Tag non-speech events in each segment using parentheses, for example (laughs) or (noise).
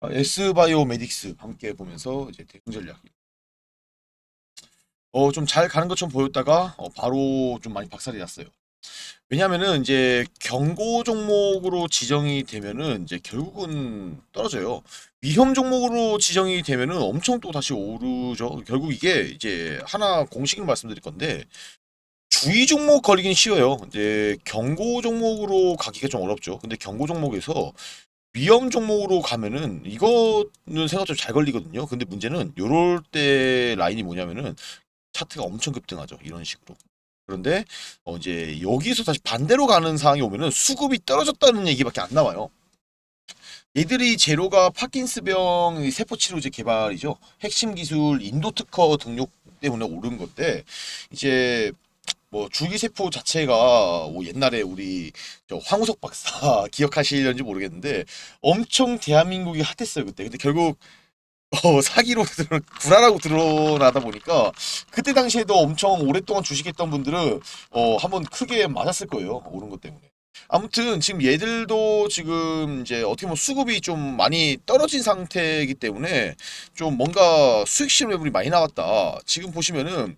아, S바이오메딕스 함께 보면서 이제 대응 전략. 어, 좀 잘 가는 것처럼 보였다가 어, 바로 좀 많이 박살이 났어요. 왜냐면은 이제 경고 종목으로 지정이 되면은 이제 결국은 떨어져요. 위험 종목으로 지정이 되면은 엄청 또 다시 오르죠. 결국 이게 이제 하나 공식을 말씀드릴 건데 주의 종목 걸리긴 쉬워요. 이제 경고 종목으로 가기가 좀 어렵죠. 근데 경고 종목에서 위험 종목으로 가면은 이거는 생각보다 잘 걸리거든요. 근데 문제는 요럴 때 라인이 뭐냐면은 차트가 엄청 급등하죠. 이런 식으로. 그런데 어 이제 여기서 다시 반대로 가는 상황이 오면은 수급이 떨어졌다는 얘기밖에 안 나와요. 얘들이 제로가 파킨스병 세포 치료제 개발이죠. 핵심 기술 인도 특허 등록 때문에 오른 건데 이제 뭐 줄기세포 자체가 뭐 옛날에 우리 저 황우석 박사 (laughs) 기억하시는지 모르겠는데 엄청 대한민국이 핫했어요 그때. 근데 결국 어, 사기로 (laughs) 드러- 구라라고 드러나다 보니까 그때 당시에도 엄청 오랫동안 주식했던 분들은 어, 한번 크게 맞았을 거예요. 오른 것 때문에. 아무튼 지금 얘들도 지금 이제 어떻게 보면 수급이 좀 많이 떨어진 상태이기 때문에 좀 뭔가 수익 실험 매물이 많이 나왔다. 지금 보시면은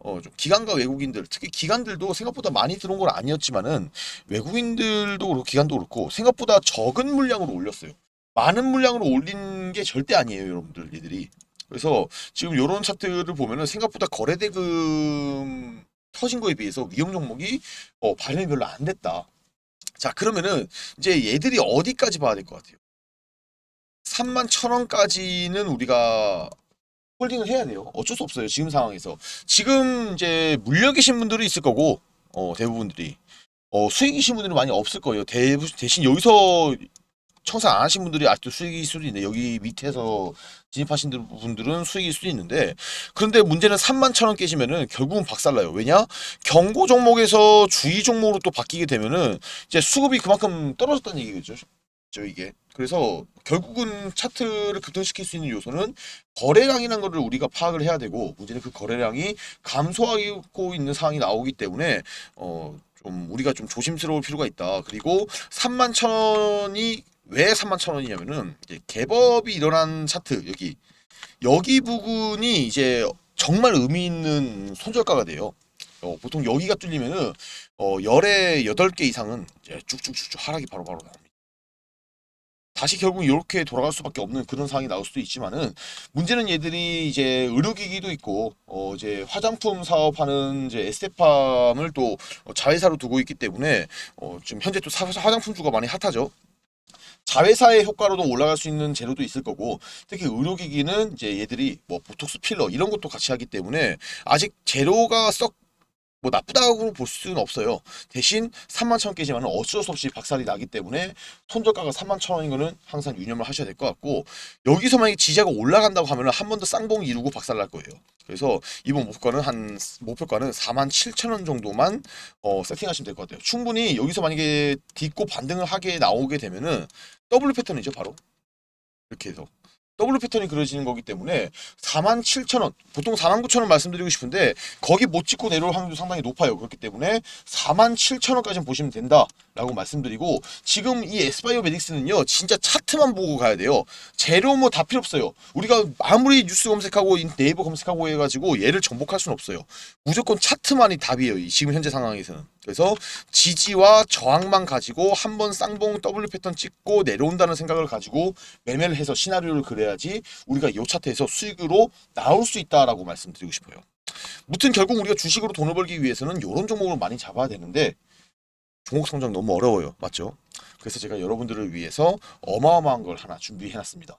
어, 좀 기관과 외국인들, 특히 기관들도 생각보다 많이 들어온 건 아니었지만은 외국인들도 그렇고 기관도 그렇고 생각보다 적은 물량으로 올렸어요. 많은 물량으로 올린 게 절대 아니에요, 여러분들, 얘들이. 그래서 지금 이런 차트를 보면은 생각보다 거래 대금 터진 거에 비해서 위험 종목이 어, 반영이 별로 안 됐다. 자, 그러면은 이제 얘들이 어디까지 봐야 될 것 같아요? 3만 천 원까지는 우리가 홀딩을 해야 돼요. 어쩔 수 없어요. 지금 상황에서. 지금 이제 물려 계신 분들이 있을 거고, 어, 대부분들이. 어, 수익이신 분들은 많이 없을 거예요. 대, 대신 여기서 청산 안 하신 분들이 아직도 수익일 수도 있는데, 여기 밑에서 진입하신 분들은 수익일 수도 있는데, 그런데 문제는 3만 천 원 깨지면은 결국은 박살나요. 왜냐? 경고 종목에서 주의 종목으로 또 바뀌게 되면은 이제 수급이 그만큼 떨어졌다는 얘기겠죠. 죠 이게. 그래서 결국은 차트를 급등시킬 수 있는 요소는 거래량이라는 거를 우리가 파악을 해야 되고 문제는 그 거래량이 감소하고 있는 상황이 나오기 때문에 어 좀 우리가 좀 조심스러울 필요가 있다. 그리고 3만 천 원이 왜 3만 천 원이냐면은 개법이 일어난 차트 여기 여기 부분이 이제 정말 의미 있는 손절가가 돼요. 어, 보통 여기가 뚫리면은 어, 열에 여덟 개 이상은 이제 쭉쭉쭉쭉 하락이 바로바로 나옵니다. 다시 결국 이렇게 돌아갈 수밖에 없는 그런 상황이 나올 수도 있지만은 문제는 얘들이 이제 의료기기도 있고 어 이제 화장품 사업하는 이제 에스테팜을 또 어, 자회사로 두고 있기 때문에 어 지금 현재 또 사- 화장품주가 많이 핫하죠. 자회사의 효과로도 올라갈 수 있는 재료도 있을 거고 특히 의료기기는 이제 얘들이 뭐 보톡스 필러 이런 것도 같이 하기 때문에 아직 재료가 썩 뭐 나쁘다고 볼 수는 없어요. 대신 3만 천 개지만 어쩔 수 없이 박살이 나기 때문에 손절가가 3만 천 원인 거는 항상 유념을 하셔야 될 것 같고 여기서 만약에 지지가 올라간다고 하면 은 한 번 더 쌍봉 이루고 박살 날 거예요. 그래서 이번 목표가는 한 목표가는 4만 7천 원 정도만 어, 세팅하시면 될 것 같아요. 충분히 여기서 만약에 딛고 반등을 하게 나오게 되면은 더블 패턴이죠, 바로. 이렇게 해서. 더블 패턴이 그려지는 거기 때문에 4만 7천 원, 보통 4만 9천 원 말씀드리고 싶은데 거기 못 찍고 내려올 확률도 상당히 높아요. 그렇기 때문에 4만 7천 원까지는 보시면 된다라고 말씀드리고 지금 이 에스바이오 메딕스는요 진짜 차트만 보고 가야 돼요. 재료 뭐 다 필요 없어요. 우리가 아무리 뉴스 검색하고 인- 네이버 검색하고 해가지고 얘를 정복할 수는 없어요. 무조건 차트만이 답이에요. 이 지금 현재 상황에서는. 그래서 지지와 저항만 가지고 한번 쌍봉 W 패턴 찍고 내려온다는 생각을 가지고 매매를 해서 시나리오를 그려야지 우리가 이 차트에서 수익으로 나올 수 있다라고 말씀드리고 싶어요. 무튼 결국 우리가 주식으로 돈을 벌기 위해서는 이런 종목을 많이 잡아야 되는데 종목 성장 너무 어려워요. 맞죠? 그래서 제가 여러분들을 위해서 어마어마한 걸 하나 준비해놨습니다.